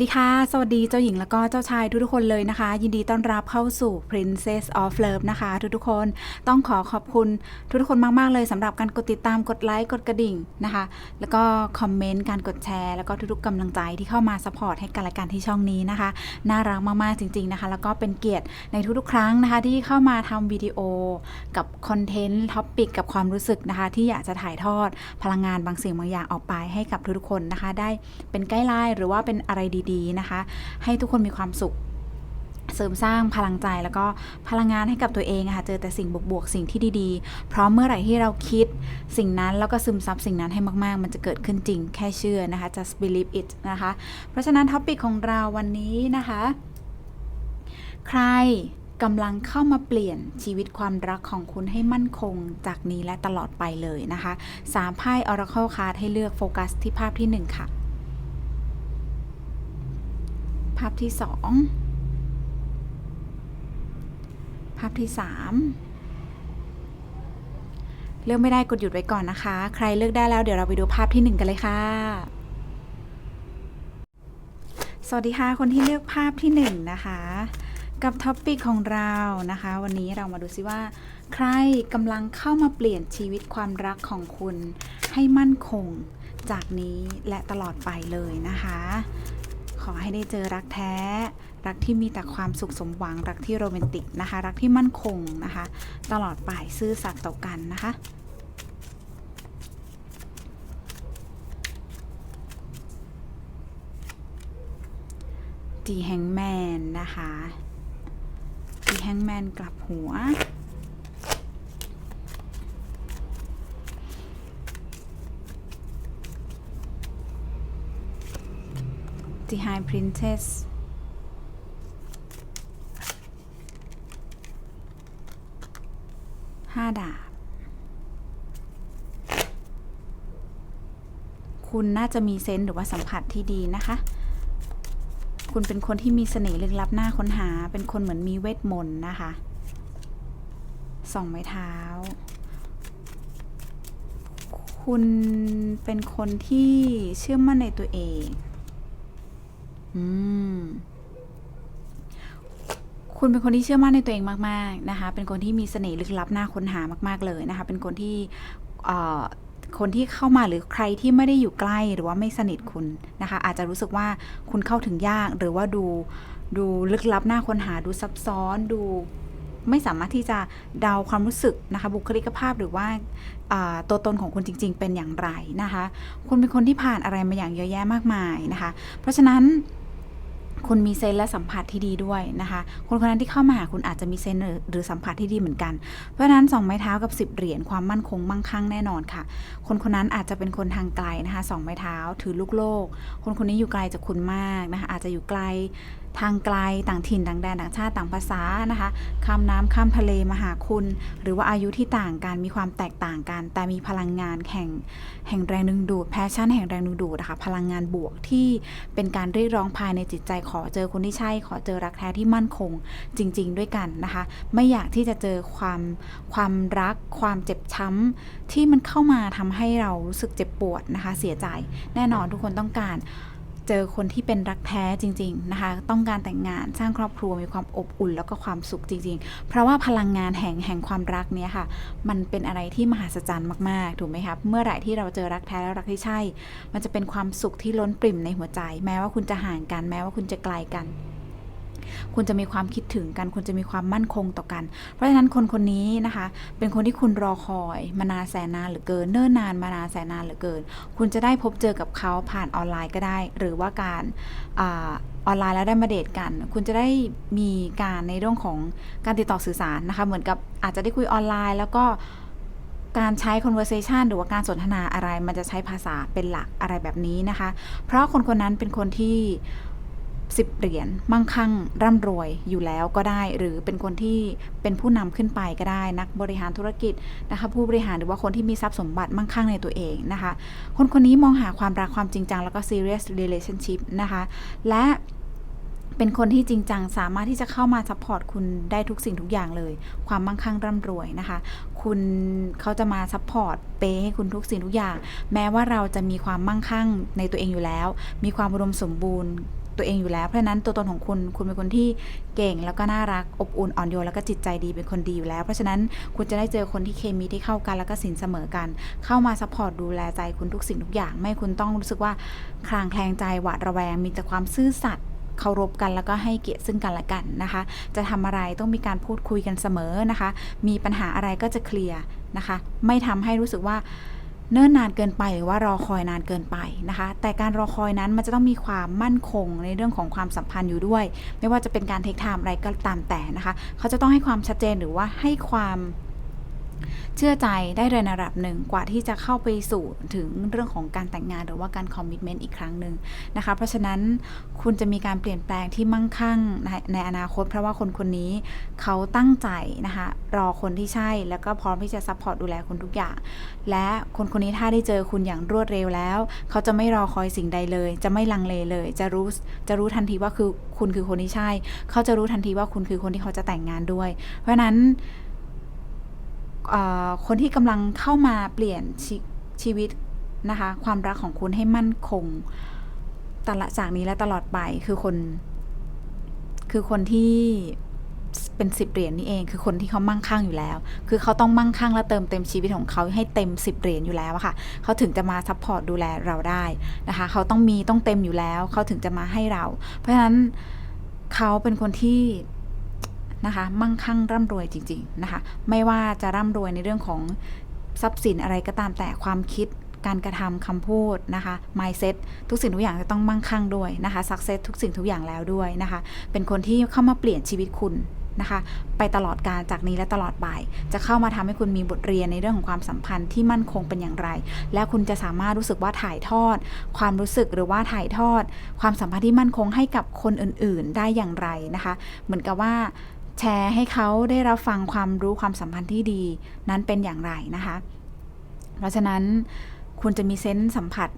ดีค่ะ สวัสดีเจ้าหญิงแล้วก็เจ้าชายทุกๆคนเลยนะคะ ยินดีต้อนรับเข้าสู่ Princess of Love นะคะ ทุกๆคนต้องขอขอบคุณทุกๆคนมาก ๆ เลยสำหรับการกดติดตามกดไลค์กดกระดิ่งนะคะ แล้วก็คอมเมนต์การกดแชร์แล้วก็ทุกๆกำลังใจที่เข้ามาสปอร์ตให้กันและกันที่ช่องนี้นะคะ น่ารักมากๆจริง ๆนะคะ แล้วก็เป็นเกียรติในทุกๆ ครั้งนะคะ ที่เข้ามาทำวิดีโอกับคอนเทนต์ท็อปปิกกับความรู้สึกนะคะ ที่อยากจะถ่ายทอดพลังงานบางสิ่งบางอย่างออกไปให้กับทุกๆคนนะคะ ได้เป็นไกด์ไลน์หรือว่าเป็นอะไรดีๆนะคะ ให้ทุกคนมีความสุข เสริมสร้างพลังใจแล้วก็พลังงานให้กับตัวเองค่ะเจอแต่สิ่งบวกๆสิ่งที่ดีๆ เพราะเมื่อไหร่ที่เราคิดสิ่งนั้นแล้วก็ซึมซับสิ่งนั้นให้มากๆ มันจะเกิดขึ้นจริงแค่เชื่อนะคะ just believe it นะคะ เพราะฉะนั้นท็อปิกของเราวันนี้นะคะ ใครกำลังเข้ามาเปลี่ยนชีวิตความรักของคุณให้มั่นคงจากนี้และตลอดไปเลยนะคะสามไพ่ Oracle Card ให้เลือกโฟกัสที่ภาพที่หนึ่งค่ะ ภาพที่สองภาพที่สามเลือกไม่ได้กดหยุดไว้ก่อนนะคะ ใครเลือกได้แล้วเดี๋ยวเราไปดูภาพที่หนึ่งกันเลยค่ะ สวัสดีค่ะ คนที่เลือกภาพที่หนึ่งนะคะ กับท็อปปิกของเรานะคะ วันนี้เรามาดูซิว่า ใครกำลังเข้ามาเปลี่ยนชีวิตความรักของคุณให้มั่นคงจากนี้และตลอดไปเลยนะคะ ขอให้ได้เจอรักแท้ รักที่มีแต่ความสุขสมหวัง รักที่โรแมนติกนะคะ รักที่มั่นคงนะคะ ตลอดไปซื่อสัตย์ต่อกันนะคะดีแฮงแมนนะคะดีแฮงแมนกลับหัว The High Princess ห้าดาบ คุณน่าจะมีเซนส์หรือว่าสัมผัสที่ดีนะคะ คุณเป็นคนที่มีเสน่ห์ลึกลับหน้าค้นหา เป็นคนเหมือนมีเวทมนต์นะคะสองไม้เท้า คุณเป็นคนที่เชื่อมั่นในตัวเอง อืม คุณเป็นคนที่เชื่อมั่นในตัวเองมาก ๆ นะคะ เป็นคนที่มีเสน่ห์ลึกลับน่าค้นหามาก ๆ เลยนะคะ เป็นคนที่คนที่เข้ามาหรือใครที่ไม่ได้อยู่ใกล้หรือว่าไม่สนิทคุณนะคะ อาจจะรู้สึกว่าคุณเข้าถึงยากหรือว่าดูดูลึกลับน่าค้นหาดูซับซ้อนดูไม่สามารถที่จะเดาความรู้สึกนะคะ บุคลิกภาพหรือว่าตัวตนของคุณจริง ๆ เป็นอย่างไรนะคะ คุณเป็นคนที่ผ่านอะไรมาอย่างเยอะแยะมากมายนะคะ เพราะฉะนั้น คุณมีเซนและสัมผัสที่ดีด้วยนะคะ คนคนนั้นที่เข้ามาหาคุณอาจจะมีเซนหรือหรือสัมผัสที่ดีเหมือนกัน เพราะฉะนั้นสองไม้เท้ากับ 10 เหรียญความมั่นคงมั่งคั่งแน่นอนค่ะ คนคนนั้นอาจจะเป็นคนทางไกลนะคะสองไม้เท้าถือลูกโลก คนคนนี้อยู่ไกลจากคุณมากนะคะอาจจะอยู่ไกล ทางไกลต่างถิ่นต่างแดนต่างชาติต่างภาษานะคะข้ามน้ำข้ามทะเลมาหาคุณ หรือว่าอายุที่ต่างกันมีความแตกต่างกัน แต่มีพลังงานแห่งแห่งแรงดึงดูดแพชชั่นแห่งแรงดึงดูดนะคะพลังงานบวกที่เป็นการเรียกร้องภายในจิตใจขอเจอคนที่ใช่ ขอเจอรักแท้ที่มั่นคงจริง ๆ ด้วยกันนะคะ ไม่อยากที่จะเจอความความรัก ความเจ็บช้ำที่มันเข้ามาทำให้เรารู้สึกเจ็บปวดนะคะ เสียใจแน่นอนทุกคนต้องการ เจอคนที่เป็นรักแท้จริง ๆนะคะ ต้องการแต่งงานสร้างครอบครัวมีความอบอุ่นแล้วก็ความสุขจริง ๆ เพราะว่าพลังงานแห่งแห่งความรักเนี้ยค่ะ มันเป็นอะไรที่มหัศจรรย์มากๆ ถูกไหมครับเมื่อไหร่ที่เราเจอรักแท้และรักที่ใช่ มันจะเป็นความสุขที่ล้นปริ่มในหัวใจ แม้ว่าคุณจะห่างกันแม้ว่าคุณจะไกลกัน คุณจะมีความคิดถึงกัน คุณจะมีความมั่นคงต่อกัน เพราะฉะนั้นคนคนนี้นะคะ เป็นคนที่คุณรอคอยมานานแสนนานเหลือเกิน เนิ่นนานมานานแสนนานเหลือเกิน คุณจะได้พบเจอกับเขาผ่านออนไลน์ก็ได้ หรือว่าการอออนไลน์แล้วได้มาเดทกัน คุณจะได้มีการในเรื่องของการติดต่อสื่อสารนะคะ เหมือนกับอาจจะได้คุยออนไลน์ แล้วก็การใช้ conversation หรือว่าการสนทนาอะไร มันจะใช้ภาษาเป็นหลักอะไรแบบนี้นะคะ เพราะคนคนนั้นเป็นคนที่ สิบเหรียญมั่งคั่งร่ำรวยอยู่แล้วก็ได้ หรือเป็นคนที่เป็นผู้นำขึ้นไปก็ได้ นักบริหารธุรกิจนะคะผู้บริหารหรือว่าคนที่มีทรัพย์สมบัติมั่งคั่งในตัวเองนะคะ คนคนนี้มองหาความรักความจริงจังแล้วก็ serious relationship นะคะ และเป็นคนที่จริงจังสามารถที่จะเข้ามาซัพพอร์ตคุณได้ทุกสิ่งทุกอย่างเลย ความมั่งคั่งร่ำรวยนะคะ คุณเขาจะมาซัพพอร์ตเปย์ให้คุณทุกสิ่งทุกอย่าง แม้ว่าเราจะมีความมั่งคั่งในตัวเองอยู่แล้ว มีความอุดมสมบูรณ์ ตัวเองอยู่แล้ว เพราะนั้นตัวตนของคุณ คุณเป็นคนที่เก่งแล้วก็น่ารัก อบอุ่นอ่อนโยนแล้วก็จิตใจดีเป็นคนดีอยู่แล้ว เพราะฉะนั้นคุณจะได้เจอคนที่เคมีที่เข้ากันแล้วก็สินเสมอกัน เข้ามาซัพพอร์ตดูแลใจคุณทุกสิ่งทุกอย่าง ไม่คุณต้องรู้สึกว่าคลางแคลงใจหวาดระแวง มีแต่ความซื่อสัตย์เคารพกันแล้วก็ให้เกียรติซึ่งกันและกันนะคะ จะทำอะไรต้องมีการพูดคุยกันเสมอนะคะ มีปัญหาอะไรก็จะเคลียร์นะคะ ไม่ทำให้รู้สึกว่า เนิ่นนานเกินไปหรือว่ารอคอยนานเกินไปนะคะ แต่การรอคอยนั้นมันจะต้องมีความมั่นคงในเรื่องของความสัมพันธ์อยู่ด้วย ไม่ว่าจะเป็นการเทคไทม์อะไรก็ตามแต่นะคะ เขาจะต้องให้ความชัดเจนหรือว่าให้ความ เชื่อใจได้ในระดับหนึ่งกว่าที่จะเข้าไปสู่ถึงเรื่องของการแต่งงานหรือว่าการคอมมิชเมนต์อีกครั้งหนึ่งนะคะ เพราะฉะนั้นคุณจะมีการเปลี่ยนแปลงที่มั่งคั่งในในอนาคต เพราะว่าคนคนนี้เขาตั้งใจนะคะรอคนที่ใช่แล้วก็พร้อมที่จะซัพพอร์ตดูแลคุณทุกอย่าง และคนคนนี้ถ้าได้เจอคุณอย่างรวดเร็วแล้ว เขาจะไม่รอคอยสิ่งใดเลย จะไม่ลังเลเลย จะรู้จะรู้ทันทีว่าคือคุณคือคนที่ใช่ เขาจะรู้ทันทีว่าคุณคือคนที่เขาจะแต่งงานด้วย เพราะฉะนั้น คนที่กำลังเข้ามาเปลี่ยนชชีวิตนะคะ ความรักของคุณให้มั่นคงตลอดจากนี้และตลอดไปคือคน คือคนที่เป็นสิบเหรียญนี่เอง คือคนที่เขามั่งคั่งอยู่แล้ว คือเขาต้องมั่งคั่งและเติมเต็มชีวิตของเขาให้เต็มสิบเหรียญอยู่แล้วค่ะ เขาถึงจะมาซัพพอร์ตดูแลเราได้นะคะ เขาต้องมีต้องเต็มอยู่แล้ว เขาถึงจะมาให้เรา เพราะฉะนั้นเขาเป็นคนที่ นะคะมั่งคั่งร่ำรวยจริงๆนะคะไม่ว่าจะร่ำรวยในเรื่องของทรัพย์สินอะไรก็ตามแต่ความคิดการกระทำคำพูดนะคะ mindset ทุกสิ่งทุกอย่างจะต้องมั่งคั่งด้วยนะคะ success ทุกสิ่งทุกอย่างแล้วด้วยนะคะ เป็นคนที่เข้ามาเปลี่ยนชีวิตคุณนะคะ ไปตลอดการจากนี้และตลอดไปจะเข้ามาทำให้คุณมีบทเรียนในเรื่องของความสัมพันธ์ที่มั่นคงเป็นอย่างไร และคุณจะสามารถรู้สึกว่าถ่ายทอด ความรู้สึกหรือว่าถ่ายทอด ความสัมพันธ์ที่มั่นคงให้กับคนอื่น ๆ ได้อย่างไรนะคะ เหมือนกับว่า แชร์ให้เขาได้รับฟังความรู้ความสัมพันธ์ที่ดี นั้นเป็นอย่างไรนะคะ เพราะฉะนั้นคุณจะมีเซนส์สัมผัส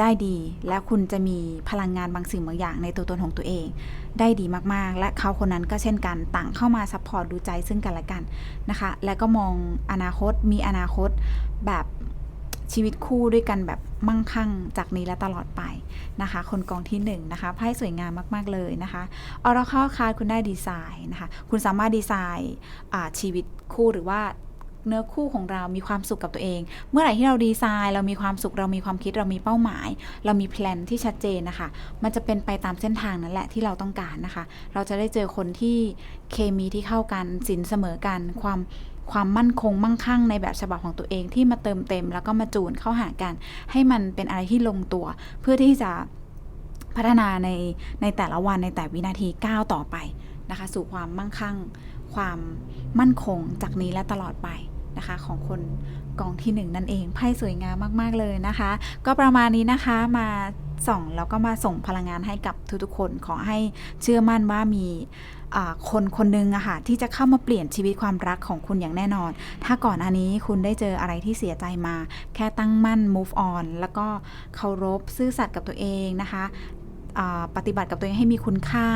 ได้ดี และคุณจะมีพลังงานบางสิ่งบางอย่างในตัวตนของตัวเอง ได้ดีมากๆ และเขาคนนั้นก็เช่นกันต่างเข้ามาซัพพอร์ตดูใจซึ่งกันและกันนะคะ และก็มองอนาคตมีอนาคตแบบ ชีวิตคู่ด้วยกันแบบมั่งคั่งจากนี้และตลอดไปนะคะ คนกองที่หนึ่งนะคะไพ่สวยงามมาก ๆ เลยนะคะออร์ค e คาร์คุณได้ดีไซน์นะคะ คุณสามารถดีไซน์ชีวิตคู่หรือว่าเนื้อคู่ของเรามีความสุขกับตัวเอง เมื่อไหร่ที่เราดีไซน์ เรามีความสุข เรามีความคิด เรามีเป้าหมาย เรามีแพลนที่ชัดเจนนะคะ มันจะเป็นไปตามเส้นทางนั่นแหละที่เราต้องการนะคะ เราจะได้เจอคนที่เคมีที่เข้ากันสินเสมอกัน ความ ความมั่นคงมั่งคั่งในแบบฉบับของตัวเองที่มาเติมเต็ม แล้วก็มาจูนเข้าหากัน ให้มันเป็นอะไรที่ลงตัว เพื่อที่จะพัฒนาในในแต่ละวันในแต่วินาทีก้าวต่อไปนะคะ สู่ความมั่งคั่ง ความมั่นคงจากนี้และตลอดไปนะคะของคน กองที่หนึ่งนั่นเองไพ่สวยงามมากๆเลยนะคะ ก็ประมาณนี้นะคะมาส่องแล้วก็มาส่งพลังงานให้กับทุกๆคนขอให้เชื่อมั่นว่ามีคนคนหนึ่งอะค่ะที่จะเข้ามาเปลี่ยนชีวิตความรักของคุณอย่างแน่นอน ถ้าก่อนอันนี้คุณได้เจออะไรที่เสียใจมา แค่ตั้งมั่น move on แล้วก็เคารพซื่อสัตย์กับตัวเองนะคะ ปฏิบัติกับตัวเองให้มีคุณค่า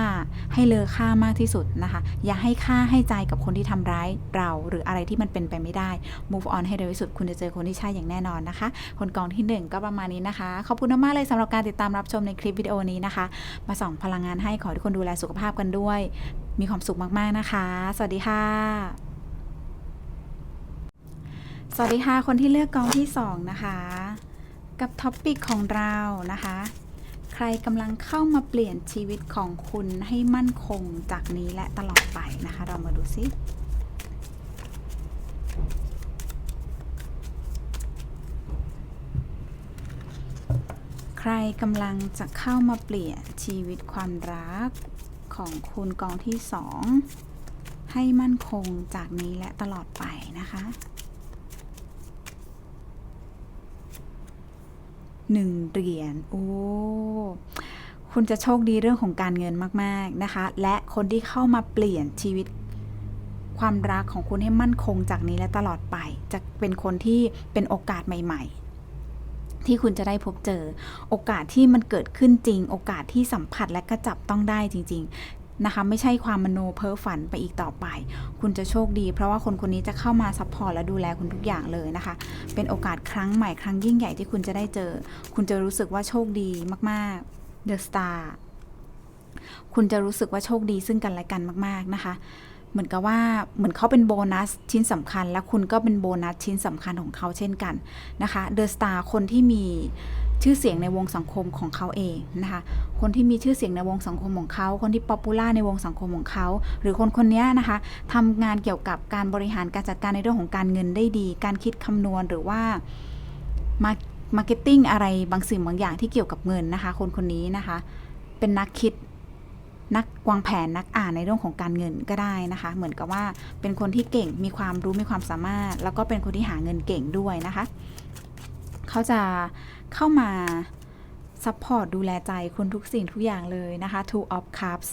ให้เลอค่ามากที่สุดนะคะ อย่าให้ค่าให้ใจกับคนที่ทำร้ายเราหรืออะไรที่มันเป็นไปไม่ได้ move on ให้เร็วที่สุดคุณจะเจอคนที่ใช่อย่างแน่นอนนะคะ คนกองที่ 1 ก็ประมาณนี้นะคะ ขอบคุณมากเลยสำหรับการติดตามรับชมในคลิปวิดีโอนี้นะคะ มาส่องพลังงานให้ขอทุกคนดูแลสุขภาพกันด้วย มีความสุขมากๆนะคะ สวัสดีค่ะสวัสดีค่ะ คนที่เลือกกองที่ 2 นะคะ กับท็อปปิกของเรานะคะ ใครกำลังเข้ามาเปลี่ยนชีวิตของคุณให้มั่นคงจากนี้และตลอดไปนะคะ เรามาดูซิใครกำลังจะเข้ามาเปลี่ยนชีวิตความรักของคุณกองที่สองให้มั่นคงจากนี้และตลอดไปนะคะ หนึ่งเหรียญโอ้คุณจะโชคดีเรื่องของการเงินมาก ๆ นะคะ และคนที่เข้ามาเปลี่ยนชีวิตความรักของคุณให้มั่นคงจากนี้และตลอดไป จะเป็นคนที่เป็นโอกาสใหม่ ๆ ที่คุณจะได้พบเจอ โอกาสที่มันเกิดขึ้นจริง โอกาสที่สัมผัสและก็จับต้องได้จริง ๆ นะคะ ไม่ใช่ความมโนเพ้อฝันไปอีกต่อไป คุณจะโชคดี เพราะว่าคนคนนี้จะเข้ามาซัพพอร์ตและดูแลคุณทุกอย่างเลยนะคะ เป็นโอกาสครั้งใหม่ครั้งยิ่งใหญ่ที่คุณจะได้เจอ คุณจะรู้สึกว่าโชคดีมากๆ The Star คุณจะรู้สึกว่าโชคดีซึ่งกันและกันมาก ๆนะคะ เหมือนกับว่าเหมือนเขาเป็นโบนัสชิ้นสำคัญ และคุณก็เป็นโบนัสชิ้นสำคัญของเขาเช่นกันนะคะเดอะสตาร์คนที่มีชื่อเสียงในวงสังคมของเขาเองนะคะ คนที่มีชื่อเสียงในวงสังคมของเขา คนที่ป๊อปปูล่าในวงสังคมของเขา หรือคนคนนี้นะคะทำงานเกี่ยวกับการบริหารการจัดการในเรื่องของการเงินได้ดี การคิดคำนวณหรือว่ามามาร์เก็ตติ้งอะไรบางสิ่งบางอย่างที่เกี่ยวกับเงินนะคะ คนคนนี้นะคะ เป็นนักคิด นักวางแผนนักอ่านในเรื่องของการเงินก็ได้นะคะ เหมือนกับว่าเป็นคนที่เก่งมีความรู้มีความสามารถ แล้วก็เป็นคนที่หาเงินเก่งด้วยนะคะ เขาจะเข้ามาซัพพอร์ตดูแลใจคุณทุกสิ่งทุกอย่างเลยนะคะ Two of Cups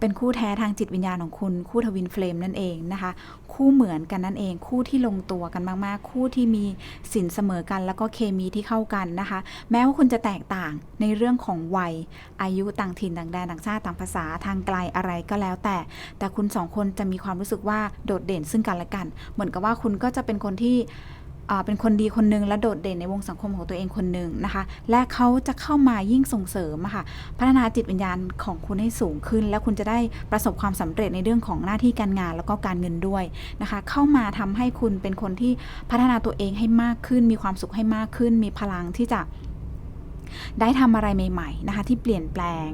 เป็นคู่แท้ทางจิตวิญญาณของคุณ คู่ทวินเฟลมนั่นเองนะคะ คู่เหมือนกันนั่นเอง คู่ที่ลงตัวกันมากๆ คู่ที่มีสินเสมอกัน แล้วก็เคมีที่เข้ากันนะคะ แม้ว่าคุณจะแตกต่างในเรื่องของวัย อายุต่างถิ่นต่างแดนต่างชาติต่างภาษาทางไกลอะไรก็แล้วแต่ แต่คุณสองคนจะมีความรู้สึกว่าโดดเด่นซึ่งกันและกัน เหมือนกับว่าคุณก็จะเป็นคนที่ เป็นคนดีคนหนึงและโดดเด่นในวงสังคมของตัวเองคนหนึ่งนะคะ และเขาจะเข้ามายิ่งส่งเสริมค่ะพัฒนาจิตวิญญาณของคุณให้สูงขึ้น และคุณจะได้ประสบความสำเร็จในเรื่องของหน้าที่การงานแล้วก็การเงินด้วยนะคะ เข้ามาทำให้คุณเป็นคนที่พัฒนาตัวเองให้มากขึ้น มีความสุขให้มากขึ้น มีพลังที่จะได้ทำอะไรใหม่ ๆ นะคะ ที่เปลี่ยนแปลง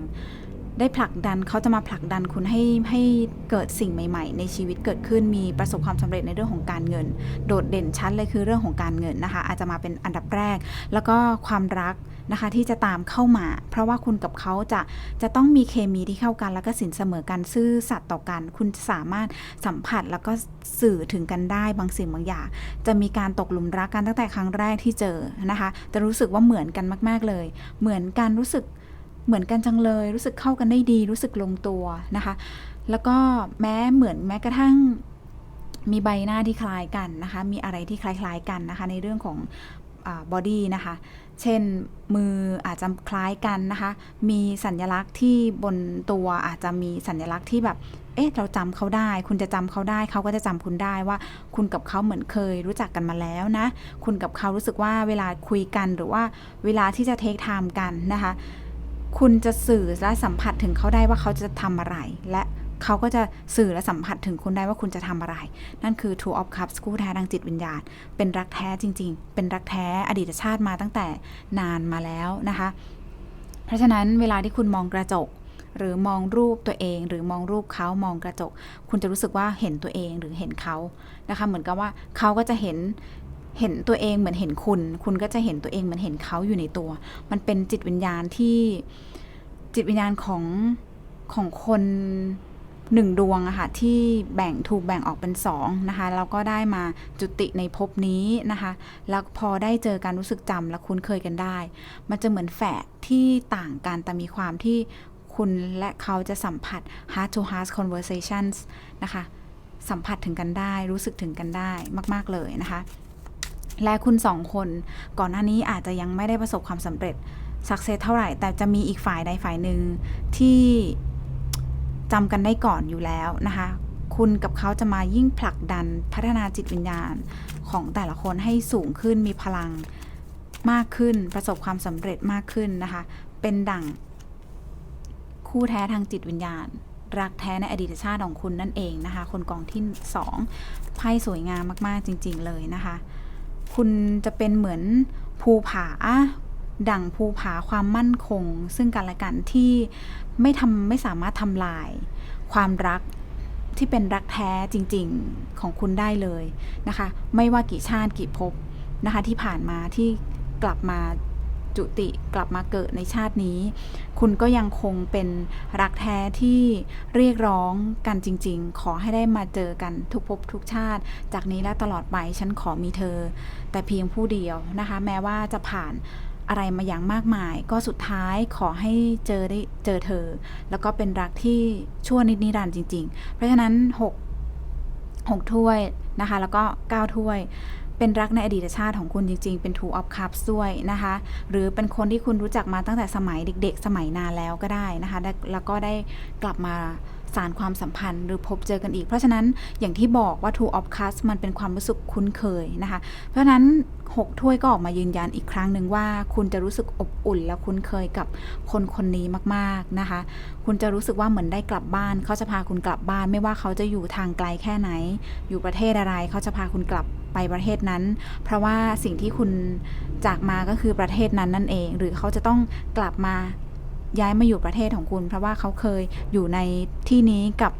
ได้ผลักดันเขาจะมาผลักดันคุณให้ให้เกิดสิ่งใหม่ ๆ ในชีวิตเกิดขึ้นมีประสบความสำเร็จในเรื่องของการเงิน โดดเด่นชัดเลยคือเรื่องของการเงินนะคะ อาจจะมาเป็นอันดับแรก แล้วก็ความรักนะคะที่จะตามเข้ามา เพราะว่าคุณกับเขาจะจะต้องมีเคมีที่เข้ากัน แล้วก็สินเสมอกันซื่อสัตย์ต่อกัน คุณสามารถสัมผัสแล้วก็สื่อถึงกันได้บางสิ่งบางอย่าง จะมีการตกหลุมรักกันตั้งแต่ครั้งแรกที่เจอนะคะ จะรู้สึกว่าเหมือนกันมาก ๆเลย เหมือนกันรู้สึก เหมือนกันจังเลย รู้สึกเข้ากันได้ดีรู้สึกลงตัวนะคะ แล้วก็แม้เหมือนแม้กระทั่งมีใบหน้าที่คล้ายกันนะคะ มีอะไรที่คล้ายๆกันนะคะ ในเรื่องของบอดี้นะคะ เช่นมืออาจจะคล้ายกันนะคะ มีสัญลักษณ์ที่บนตัวอาจจะมีสัญลักษณ์ที่แบบ เอ๊ะ เราจำเขาได้ คุณจะจำเขาได้ เขาก็จะจำคุณได้ว่า คุณกับเขาเหมือนเคยรู้จักกันมาแล้วนะ คุณกับเขารู้สึกว่าเวลาคุยกันหรือว่าเวลาที่จะเทคไทม์กันนะคะ คุณจะสื่อและสัมผัสถึงเขาได้ว่าเขาจะทำอะไร และเขาก็จะสื่อและสัมผัสถึงคุณได้ว่าคุณจะทำอะไร นั่นคือ Two of Cups คู่แท้ทางจิตวิญญาณ เป็นรักแท้จริง ๆ เป็นรักแท้อดีตชาติมาตั้งแต่นานมาแล้วนะคะ เพราะฉะนั้นเวลาที่คุณมองกระจก หรือมองรูปตัวเอง หรือมองรูปเขามองกระจก คุณจะรู้สึกว่าเห็นตัวเองหรือเห็นเขานะคะ เหมือนกับว่าเขาก็จะเห็น เห็นตัวเองเหมือนเห็นคุณ คุณก็จะเห็นตัวเองเหมือนเห็นเขาอยู่ในตัว มันเป็นจิตวิญญาณที่จิตวิญญาณของของคนหนึ่งดวงอะค่ะที่แบ่งถูกแบ่งออกเป็นสองนะคะแล้วก็ได้มาจุติในภพนี้นะคะ แล้วพอได้เจอการรู้สึกจำและคุ้นเคยกันได้ มันจะเหมือนแฝดที่ต่างกันแต่มีความที่คุณและเขาจะสัมผัส heart to heart conversations นะคะ สัมผัสถึงกันได้รู้สึกถึงกันได้มาก ๆ เลยนะคะ และคุณสองคน ก่อนหน้านี้อาจจะยังไม่ได้ประสบความสำเร็จสักเซสเท่าไหร่ แต่จะมีอีกฝ่ายใดฝ่ายหนึ่งที่จำกันได้ก่อนอยู่แล้วนะคะ คุณกับเขาจะมายิ่งผลักดันพัฒนาจิตวิญญาณของแต่ละคนให้สูงขึ้นมีพลังมากขึ้นประสบความสำเร็จมากขึ้นนะคะ เป็นดั่ง คู่แท้ทางจิตวิญญาณ รักแท้ในอดีตชาติของคุณนั่นเองนะคะ คนกองที่สองไพ่สวยงามมากๆจริง ๆ เลยนะคะ คุณจะเป็นเหมือนภูผา ดั่งภูผาความมั่นคง ซึ่งกันและกันที่ไม่ทำไม่สามารถทำลาย ความรักที่เป็นรักแท้จริง ๆของคุณได้เลยนะคะ ไม่ว่ากี่ชาติกี่ภพนะคะที่ผ่านมาที่กลับมา จุติกลับมาเกิดในชาตินี้ คุณก็ยังคงเป็นรักแท้ที่เรียกร้องกันจริง ๆ ขอให้ได้มาเจอกันทุกภพทุกชาติ จากนี้และตลอดไปฉันขอมีเธอ แต่เพียงผู้เดียวนะคะ แม้ว่าจะผ่านอะไรมาอย่างมากมาย ก็สุดท้ายขอให้เจอได้เจอเธอ แล้วก็เป็นรักที่ชั่วนิดนิรันดร์จริง ๆ เพราะฉะนั้น 6 6ถ้วยนะคะ แล้วก็ 9 ถ้วย เป็นรักในอดีตชาติของคุณจริง ๆ เป็น Two of Cups ด้วยนะคะ หรือเป็นคนที่คุณรู้จักมาตั้งแต่สมัยเด็ก ๆ สมัยนานแล้วก็ได้นะคะ แล้วก็ได้กลับมา สารความสัมพันธ์ หรือพบเจอกันอีก เพราะฉะนั้นอย่างที่บอกว่า two of cups มันเป็นความรู้สึกคุ้นเคยนะคะ เพราะฉะนั้น 6 ถ้วยก็ออกมายืนยันอีกครั้งหนึ่งว่า คุณจะรู้สึกอบอุ่นและคุ้นเคยกับคนคนนี้มากๆนะคะ คุณจะรู้สึกว่าเหมือนได้กลับบ้าน เขาจะพาคุณกลับบ้าน ไม่ว่าเขาจะอยู่ทางไกลแค่ไหน อยู่ประเทศอะไร เขาจะพาคุณกลับไปประเทศนั้น เพราะว่าสิ่งที่คุณจากมาก็คือประเทศนั้นนั่นเอง หรือเขาจะต้องกลับมา ย้ายมาอยู่ประเทศของคุณ เพราะว่าเขาเคยอยู่ในที่นี้กับ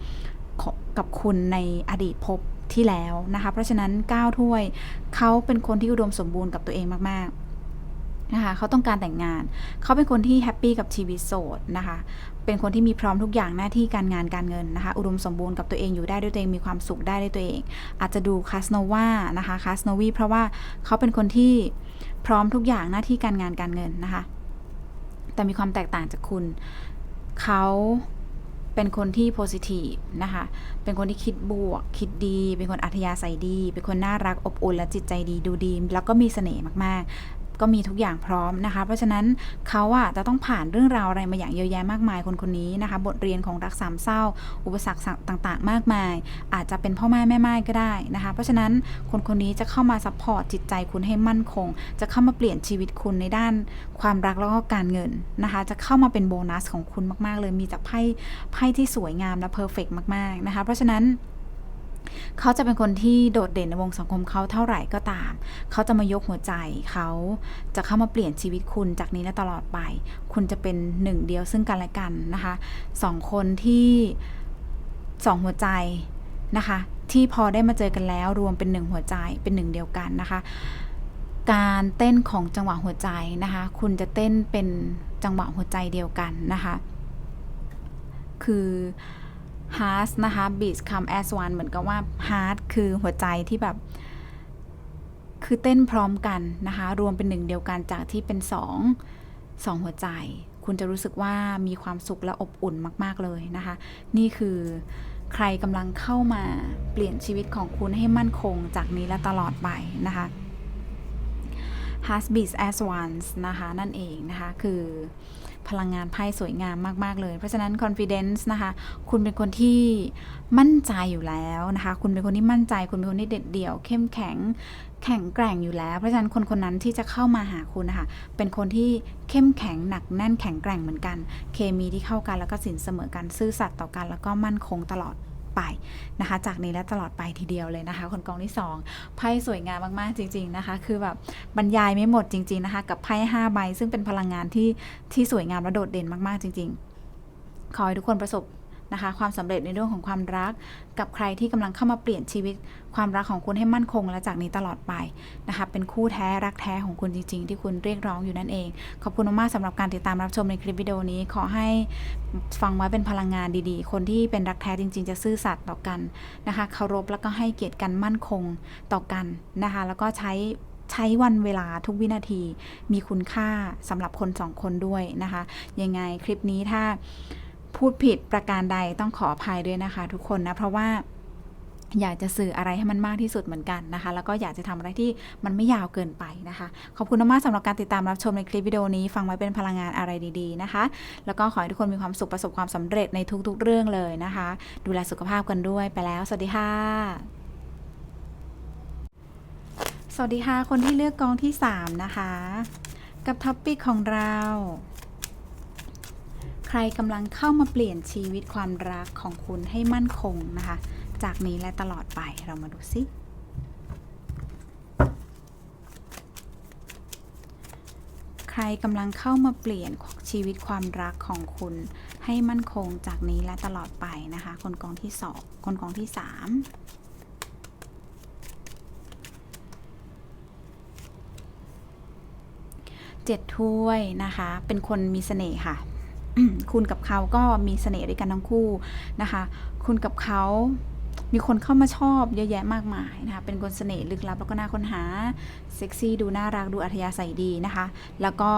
กับคุณในอดีตภพที่แล้วนะคะ เพราะฉะนั้น9ถ้วยเขาเป็นคนที่อุดมสมบูรณ์กับตัวเองมากๆนะคะเขาต้องการแต่งงาน เขาเป็นคนที่แฮปปี้กับชีวิตโสดนะคะ เป็นคนที่มีพร้อมทุกอย่างหน้าที่การงานการเงินนะคะ อุดมสมบูรณ์กับตัวเองอยู่ได้ด้วยตัวเองมีความสุขได้ด้วยตัวเอง อาจจะดูคาสโนวานะคะคาสโนวีเพราะว่าเขาเป็นคนที่พร้อมทุกอย่างหน้าที่การงานการเงินนะคะ แต่มีความแตกต่างจากคุณ เขาเป็นคนที่โพซิทีฟนะคะ เป็นคนที่คิดบวก คิดดี เป็นคนอัธยาศัยดี เป็นคนน่ารักอบอุ่นและจิตใจดีดูดี แล้วก็มีเสน่ห์มาก ก็มีทุกอย่างพร้อมนะคะ เพราะฉะนั้นเขาอะจะต้องผ่านเรื่องราวอะไรมาอย่างเยอะแยะมากมายคนคนนี้นะคะ บทเรียนของรักสามเศร้า อุปสรรคต่างๆ มากมาย อาจจะเป็นพ่อแม่แม่ไม้ก็ได้นะคะ เพราะฉะนั้นคนคนนี้จะเข้ามาซัพพอร์ตจิตใจคุณให้มั่นคง จะเข้ามาเปลี่ยนชีวิตคุณในด้านความรักแล้วก็การเงินนะคะ จะเข้ามาเป็นโบนัสของคุณมาก ๆ เลยมีจากไพ่ไพ่ที่สวยงามและเพอร์เฟกมากๆนะคะ เพราะฉะนั้น เขาจะเป็นคนที่โดดเด่นในวงสังคมเขาเท่าไหร่ก็ตาม เขาจะมายกหัวใจ เขาจะเข้ามาเปลี่ยนชีวิตคุณจากนี้และตลอดไป คุณจะเป็นหนึ่งเดียวซึ่งกันและกันนะคะสองคนที่สองหัวใจนะคะ ที่พอได้มาเจอกันแล้วรวมเป็นหนึ่งหัวใจเป็นหนึ่งเดียวกันนะคะ การเต้นของจังหวะหัวใจนะคะ คุณจะเต้นเป็นจังหวะหัวใจเดียวกันนะคะ คือ heart นะคะ beats come as one เหมือนกับว่า heart คือหัวใจที่แบบ คือเต้นพร้อมกันนะคะ รวมเป็นหนึ่งเดียวกันจากที่เป็นสองสองหัวใจ คุณจะรู้สึกว่ามีความสุขและอบอุ่นมาก ๆ เลยนะคะ นี่คือใครกำลังเข้ามาเปลี่ยนชีวิตของคุณให้มั่นคงจากนี้และตลอดไปนะคะ Heart beats as one นะคะ นั่นเองนะคะ คือ พลังงานไพ่สวยงามมาก ๆ เลย เพราะฉะนั้น confidence นะคะ คุณเป็นคนที่มั่นใจอยู่แล้วนะคะ คุณเป็นคนที่มั่นใจ คุณเป็นคนที่เด็ดเดี่ยว เข้มแข็ง แข็งแกร่งอยู่แล้ว เพราะฉะนั้นคนคนนั้นที่จะเข้ามาหาคุณนะคะ เป็นคนที่เข้มแข็งหนักแน่นแข็งแกร่งเหมือนกัน เคมีที่เข้ากันแล้วก็สินเสมอกัน ซื่อสัตย์ต่อกัน แล้วก็มั่นคงตลอด ไปนะคะ จากนี้และตลอดไปทีเดียวเลยนะคะ คนกองที่2ไพ่สวยงามมากๆจริง ๆนะคะ คือแบบบรรยายไม่หมดจริง ๆนะคะ กับไพ่5ใบซึ่งเป็นพลังงานที่ที่สวยงามและโดดเด่นมากๆจริง ๆ ขอให้ทุกคนประสบ นะคะ ความสำเร็จในเรื่องของความรัก กับใครที่กำลังเข้ามาเปลี่ยนชีวิตความรักของคุณให้มั่นคง และจากนี้ตลอดไปนะคะ เป็นคู่แท้รักแท้ของคุณจริง ๆ ที่คุณเรียกร้องอยู่นั่นเอง ขอบคุณมากสำหรับการติดตามรับชมในคลิปวิดีโอนี้ ขอให้ฟังไว้เป็นพลังงานดีๆ คนที่เป็นรักแท้จริง ๆ จะซื่อสัตย์ต่อกันนะคะเคารพแล้วก็ให้เกียรติกันมั่นคงต่อกันนะคะ แล้วก็ใช้ใช้วันเวลาทุกวินาทีมีคุณค่าสำหรับคนสองคนด้วยนะคะ ยังไงคลิปนี้ถ้า พูดผิดประการใดต้องขออภัยด้วยนะคะ ทุกคนนะ เพราะว่าอยากจะสื่ออะไรให้มันมากที่สุดเหมือนกันนะคะ แล้วก็อยากจะทำอะไรที่มันไม่ยาวเกินไปนะคะ ขอบคุณมากๆสำหรับการติดตามรับชมในคลิปวิดีโอนี้ ฟังไว้เป็นพลังงานอะไรดีๆนะคะ แล้วก็ขอให้ทุกคนมีความสุขประสบความสำเร็จในทุกๆเรื่องเลยนะคะ ดูแลสุขภาพกันด้วยไปแล้ว สวัสดีค่ะ สวัสดีค่ะ คนที่เลือกกองที่ 3 นะคะ กับท็อปปิกของเรา ใครกำลังเข้ามาเปลี่ยนชีวิตความรักของคุณให้มั่นคงนะคะ จากนี้และตลอดไปเรามาดูซิใครกำลังเข้ามาเปลี่ยนชีวิตความรักของคุณ ให้มั่นคงจากนี้และตลอดไปนะคะ คนกองที่สองคนกองที่สามเจ็ดถ้วยนะคะ เป็นคนมีเสน่ห์ค่ะ คุณกับเขาก็มีเสน่ห์ด้วยกันทั้งคู่นะคะ คุณกับเขามีคนเข้ามาชอบเยอะแยะมากมายนะคะ เป็นคนเสน่ห์ลึกลับแล้วก็น่าค้นหา เซ็กซี่ดูน่ารักดูอัธยาศัยดีนะคะ แล้วก็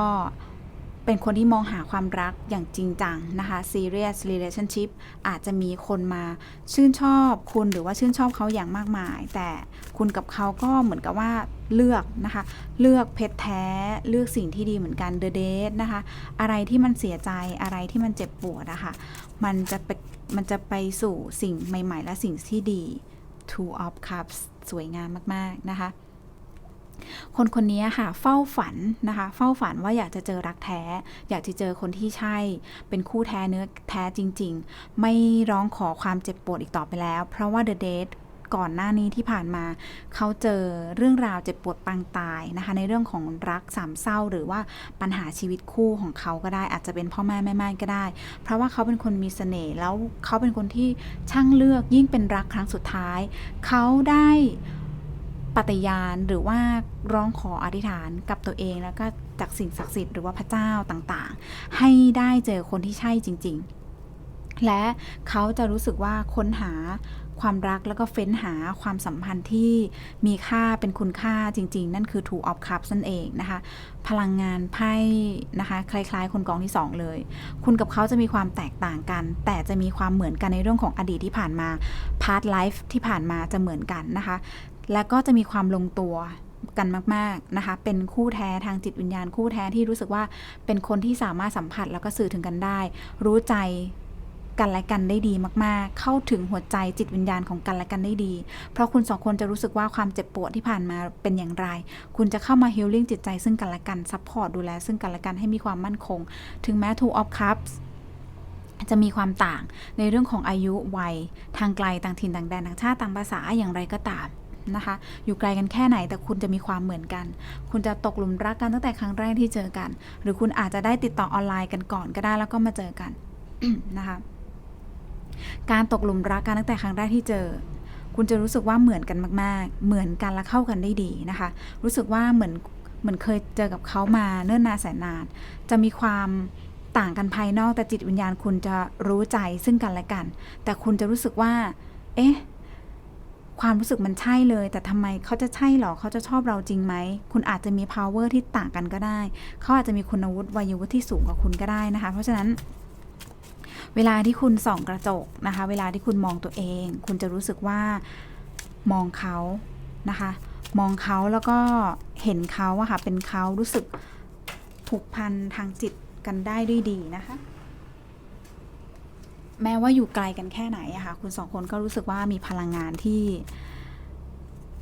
เป็นคนที่มองหาความรักอย่างจริงจังนะคะ serious relationship อาจจะมีคนมาชื่นชอบคุณหรือว่าชื่นชอบเขาอย่างมากมาย แต่คุณกับเขาก็เหมือนกับว่าเลือกนะคะ เลือกเพชรแท้เลือกสิ่งที่ดีเหมือนกัน the date นะคะ อะไรที่มันเสียใจอะไรที่มันเจ็บปวดอะค่ะมันจะไปมันจะไปสู่สิ่งใหม่ ๆ และสิ่งที่ดี two of cups สวยงามมาก ๆ นะคะ คนคนนี้ค่ะ เฝ้าฝันนะคะ เฝ้าฝันว่าอยากจะเจอรักแท้ อยากจะเจอคนที่ใช่ เป็นคู่แท้เนื้อแท้จริง ๆ ไม่ร้องขอความเจ็บปวดอีกต่อไปแล้ว เพราะว่า The Date ก่อนหน้านี้ที่ผ่านมา เขาเจอเรื่องราวเจ็บปวดปางตายนะคะ ในเรื่องของรักสามเศร้า หรือว่าปัญหาชีวิตคู่ของเขาก็ได้ อาจจะเป็นพ่อแม่แม่ม่ก็ได้ เพราะว่าเขาเป็นคนมีเสน่ห์แล้วเขาเป็นคนที่ช่างเลือกยิ่งเป็นรักครั้งสุดท้าย เขาได้ ปฏิญาณหรือว่าร้องขออธิษฐานกับตัวเองแล้วก็จากสิ่งศักดิ์สิทธิ์หรือว่าพระเจ้าต่างๆ ให้ได้เจอคนที่ใช่จริง ๆ และเขาจะรู้สึกว่าค้นหาความรักแล้วก็เฟ้นหาความสัมพันธ์ที่มีค่าเป็นคุณค่าจริง ๆ นั่นคือ Two of Cups นั่นเองนะคะ พลังงานไพ่นะคะ คล้าย ๆ คนกองที่ 2 เลย คุณกับเขาจะมีความแตกต่างกัน แต่จะมีความเหมือนกันในเรื่องของอดีตที่ผ่านมา พาร์ทไลฟ์ที่ผ่านมาจะเหมือนกันนะคะ และก็จะมีความลงตัวกันมาก ๆ นะคะ เป็นคู่แท้ทางจิตวิญญาณคู่แท้ที่รู้สึกว่าเป็นคนที่สามารถสัมผัสแล้วก็สื่อถึงกันได้ รู้ใจกันและกันได้ดีมากๆ เข้าถึงหัวใจจิตวิญญาณของกันและกันได้ดี เพราะคุณสองคนจะรู้สึกว่าความเจ็บปวดที่ผ่านมาเป็นอย่างไร คุณจะเข้ามาฮิลลิ่งจิตใจซึ่งกันและกัน ซัพพอร์ตดูแลซึ่งกันและกันให้มีความมั่นคง ถึงแม้ Two of Cups จะมีความต่างในเรื่องของอายุวัย ทางไกลต่างถิ่นต่างแดนต่างชาติต่างภาษาอย่างไรก็ตาม นะคะ อยู่ไกลกันแค่ไหนแต่คุณจะมีความเหมือนกัน คุณจะตกหลุมรักกันตั้งแต่ครั้งแรกที่เจอกัน หรือคุณอาจจะได้ติดต่อออนไลน์กันก่อนก็ได้แล้วก็มาเจอกันนะคะ การตกหลุมรักกันตั้งแต่ครั้งแรกที่เจอ คุณจะรู้สึกว่าเหมือนกันมาก ๆ เหมือนกันและเข้ากันได้ดีนะคะ รู้สึกว่าเหมือนเหมือนเคยเจอกับเขามาเนิ่นนานแสนนาน จะมีความต่างกันภายนอกแต่จิตวิญญาณคุณจะรู้ใจซึ่งกันและกัน แต่คุณจะรู้สึกว่า เอ๊ะ ความรู้สึกมันใช่เลย แต่ทำไมเขาจะใช่หรอเขาจะชอบเราจริงไหม คุณอาจจะมี power ที่ต่างกันก็ได้ เขาอาจจะมีคุณวุฒิวัยวุฒิที่สูงกว่าคุณก็ได้นะคะ เพราะฉะนั้นเวลาที่คุณส่องกระจกนะคะ เวลาที่คุณมองตัวเอง คุณจะรู้สึกว่ามองเขานะคะ มองเขาแล้วก็เห็นเขาอะค่ะ เป็นเขารู้สึกผูกพันทางจิตกันได้ด้วยดีนะคะ แม้ว่าอยู่ไกลกันแค่ไหนอะค่ะคุณสองคนก็รู้สึกว่ามีพลังงานที่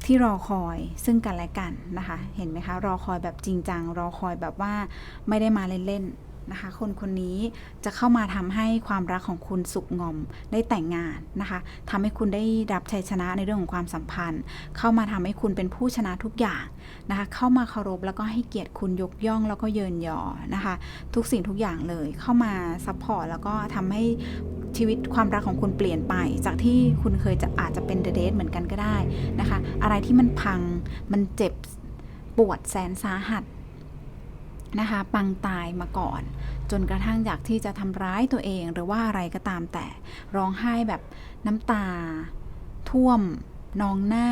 ที่รอคอยซึ่งกันและกันนะคะ เห็นไหมคะ รอคอยแบบจริงจัง รอคอยแบบว่าไม่ได้มาเล่นๆ นะคะ คนคนนี้จะเข้ามาทำให้ความรักของคุณสุกงอมได้แต่งงานนะคะทำให้คุณได้รับชัยชนะในเรื่องของความสัมพันธ์ เข้ามาทำให้คุณเป็นผู้ชนะทุกอย่างนะคะ เข้ามาเคารพแล้วก็ให้เกียรติคุณยกย่องแล้วก็เยินยอนะคะ ทุกสิ่งทุกอย่างเลยเข้ามาซัพพอร์ตแล้วก็ทำให้ชีวิตความรักของคุณเปลี่ยนไป จากที่คุณเคยจะอาจจะเป็นเดเดทเหมือนกันก็ได้นะคะ อะไรที่มันพังมันเจ็บปวดแสนสาหัส นะคะปังตายมาก่อน จนกระทั่งอยากที่จะทำร้ายตัวเองหรือว่าอะไรก็ตามแต่ร้องไห้แบบน้ำตา ท่วมนองหน้า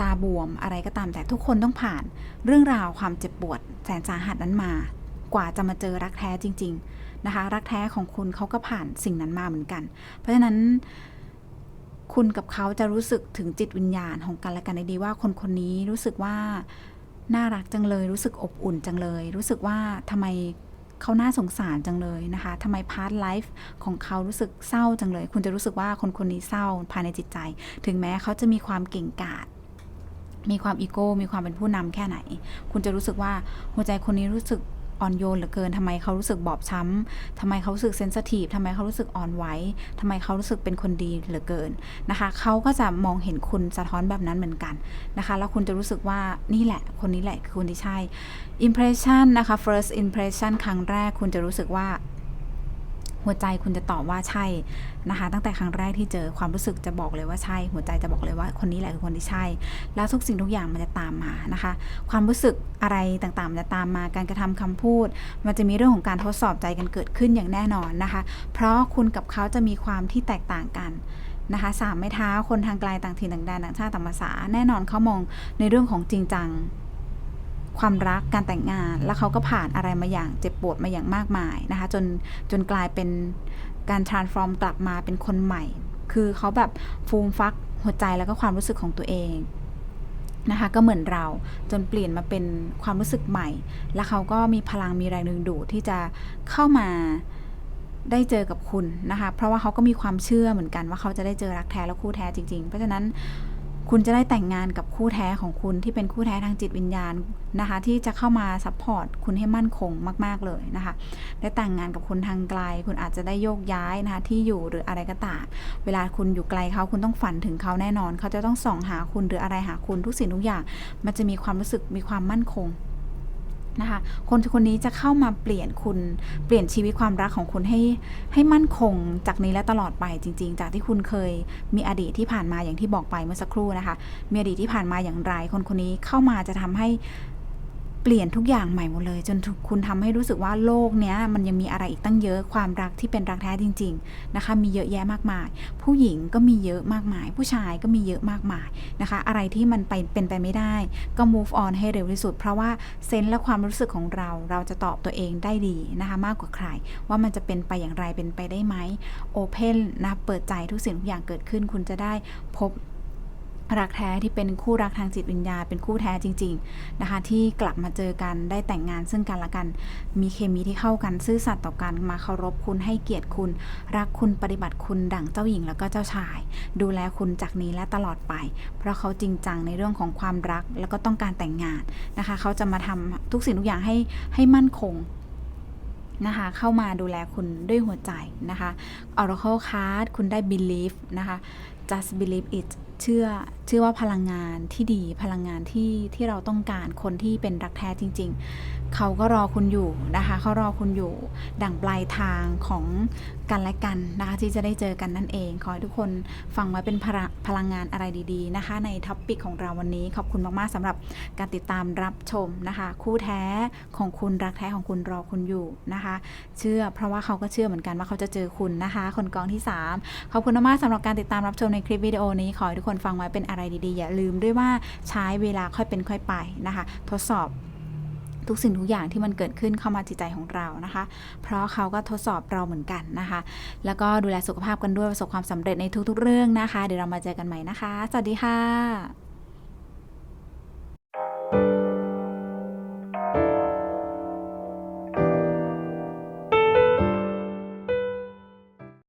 ตาบวมอะไรก็ตาม แต่ทุกคนต้องผ่านเรื่องราวความเจ็บปวดแสนสาหัสนั้นมา กว่าจะมาเจอรักแท้จริง ๆนะคะ รักแท้ของคุณเขาก็ผ่านสิ่งนั้นมาเหมือนกัน เพราะฉะนั้นคุณกับเขาจะรู้สึกถึงจิตวิญญาณของกันและกันได้ดีว่าคนคนนี้รู้สึกว่า น่ารักจังเลย รู้สึกอบอุ่นจังเลย รู้สึกว่าทำไมเขาน่าสงสารจังเลยนะคะทำไมพาร์ทไลฟ์ของเขารู้สึกเศร้าจังเลย คุณจะรู้สึกว่าคนคนนี้เศร้าภายในจิตใจ ถึงแม้เขาจะมีความเก่งกาจมีความอีโก้ มีความเป็นผู้นำแค่ไหน คุณจะรู้สึกว่าหัวใจคนนี้รู้สึก อ่อนโยนเหลือเกินทำไมเขารู้สึกบอบช้ำทำไมเขารู้สึกเซนสทีฟทำไมเขารู้สึกอ่อนไหวทำไมเขารู้สึกเป็นคนดีเหลือเกินนะคะเขาก็จะมองเห็นคุณสะท้อนแบบนั้นเหมือนกันนะคะ แล้วคุณจะรู้สึกว่านี่แหละ คนนี้แหละคือคนที่ใช่ impression นะคะ first impression ครั้งแรกคุณจะรู้สึกว่า หัวใจคุณจะตอบว่าใช่นะคะ ตั้งแต่ครั้งแรกที่เจอความรู้สึกจะบอกเลยว่าใช่ หัวใจจะบอกเลยว่าคนนี้แหละคือคนที่ใช่ แล้วทุกสิ่งทุกอย่างมันจะตามมานะคะ ความรู้สึกอะไรต่างๆมันจะตามมาการกระทำคำพูด มันจะมีเรื่องของการทดสอบใจกันเกิดขึ้นอย่างแน่นอนนะคะ เพราะคุณกับเขาจะมีความที่แตกต่างกันนะคะสามไม้เท้าคนทางไกลต่างถิ่นต่างแดนต่างชาติต่างภาษา แน่นอนเขามองในเรื่องของจริงจัง ความรักการแต่งงาน แล้วเขาก็ผ่านอะไรมาอย่างเจ็บปวดมาอย่างมากมายนะคะจนจนกลายเป็นการ transform กลับมาเป็นคนใหม่ คือเขาแบบฟูมฟักหัวใจแล้วก็ความรู้สึกของตัวเองนะคะก็เหมือนเราจนเปลี่ยนมาเป็นความรู้สึกใหม่ แล้วเขาก็มีพลังมีแรงดึงดูดที่จะเข้ามาได้เจอกับคุณนะคะ เพราะว่าเขาก็มีความเชื่อเหมือนกันว่าเขาจะได้เจอรักแท้และคู่แท้จริงๆ เพราะฉะนั้น คุณจะได้แต่งงานกับคู่แท้ของคุณที่เป็นคู่แท้ทางจิตวิญญาณนะคะ ที่จะเข้ามาซัพพอร์ตคุณให้มั่นคงมาก ๆเลยนะคะ ได้แต่งงานกับคนทางไกล คุณอาจจะได้โยกย้ายนะคะที่อยู่หรืออะไรก็ตามเวลาคุณอยู่ไกลเขาคุณต้องฝันถึงเขาแน่นอน เขาจะต้องส่องหาคุณหรืออะไรหาคุณทุกสิ่งทุกอย่าง มันจะมีความรู้สึกมีความมั่นคง นะคะ คนคนนี้จะเข้ามาเปลี่ยนคุณ เปลี่ยนชีวิตความรักของคุณให้ให้มั่นคงจากนี้และตลอดไปจริง ๆ จากที่คุณเคยมีอดีตที่ผ่านมาอย่างที่บอกไปเมื่อสักครู่นะคะ มีอดีตที่ผ่านมาอย่างไร คนคนนี้เข้ามาจะทำให้ ปลี่ยนทุกอย่างใหม่หมดเลย จนคุณทำให้รู้สึกว่าโลกเนี้ยมันยังมีอะไรอีกตั้งเยอะความรักที่เป็นรักแท้จริง ๆนะคะ มีเยอะแยะมากมาย ผู้หญิงก็มีเยอะมากมาย ผู้ชายก็มีเยอะมากมายนะคะ อะไรที่มันไปเป็นไปไม่ได้ ก็ move on ให้เร็วที่สุด เพราะว่าเซนส์และความรู้สึกของเราเราจะตอบตัวเองได้ดีนะคะมากกว่าใคร ว่ามันจะเป็นไปอย่างไรเป็นไปได้ไหม open นะเปิดใจทุกสิ่งทุกอย่างเกิดขึ้น คุณจะได้พบ รักแท้ที่เป็นคู่รักทางจิตวิญญาเป็นคู่แท้จริง ๆนะคะ ที่กลับมาเจอกันได้แต่งงานซึ่งกันและกัน มีเคมีที่เข้ากันซื่อสัตย์ต่อกันมาเคารพคุณให้เกียรติคุณ รักคุณปฏิบัติคุณดั่งเจ้าหญิงแล้วก็เจ้าชาย ดูแลคุณจากนี้และตลอดไป เพราะเขาจริงจังในเรื่องของความรักแล้วก็ต้องการแต่งงานนะคะ เขาจะมาทำทุกสิ่งทุกอย่างให้ให้มั่นคงนะคะเข้ามาดูแลคุณด้วยหัวใจนะคะ Oracle Card คุณได้ believe นะคะ just believe it เชื่อเชื่อว่าพลังงานที่ดีพลังงานที่ที่เราต้องการคนที่เป็นรักแท้จริง ๆ เขาก็รอคุณอยู่นะคะเขารอคุณอยู่ ดั่งปลายทางของกันและกันนะคะที่จะได้เจอกันนั่นเอง ขอให้ทุกคนฟังไว้เป็นพลังพลังงานอะไรดีๆนะคะ ในท็อปปิกของเราวันนี้ขอบคุณมากๆสำหรับการติดตามรับชมนะคะ คู่แท้ของคุณรักแท้ของคุณรอคุณอยู่นะคะ เชื่อเพราะว่าเขาก็เชื่อเหมือนกันว่าเขาจะเจอคุณนะคะ คนกองที่ 3 ขอบคุณมากๆสำหรับการติดตามรับชมในคลิปวิดีโอนี้ขอให้ทุกคนฟังไว้เป็นอะไรดีๆ อย่าลืมด้วยว่าใช้เวลาค่อยเป็นค่อยไปนะคะ ทดสอบทุกสิ่งทุกอย่างที่มันเกิดขึ้นเข้ามาจิตใจของเรานะคะ เพราะเขาก็ทดสอบเราเหมือนกันนะคะ แล้วก็ดูแลสุขภาพกันด้วยประสบความสำเร็จในทุกๆ เรื่องนะคะ เดี๋ยวเรามาเจอกันใหม่นะคะ สวัสดีค่ะ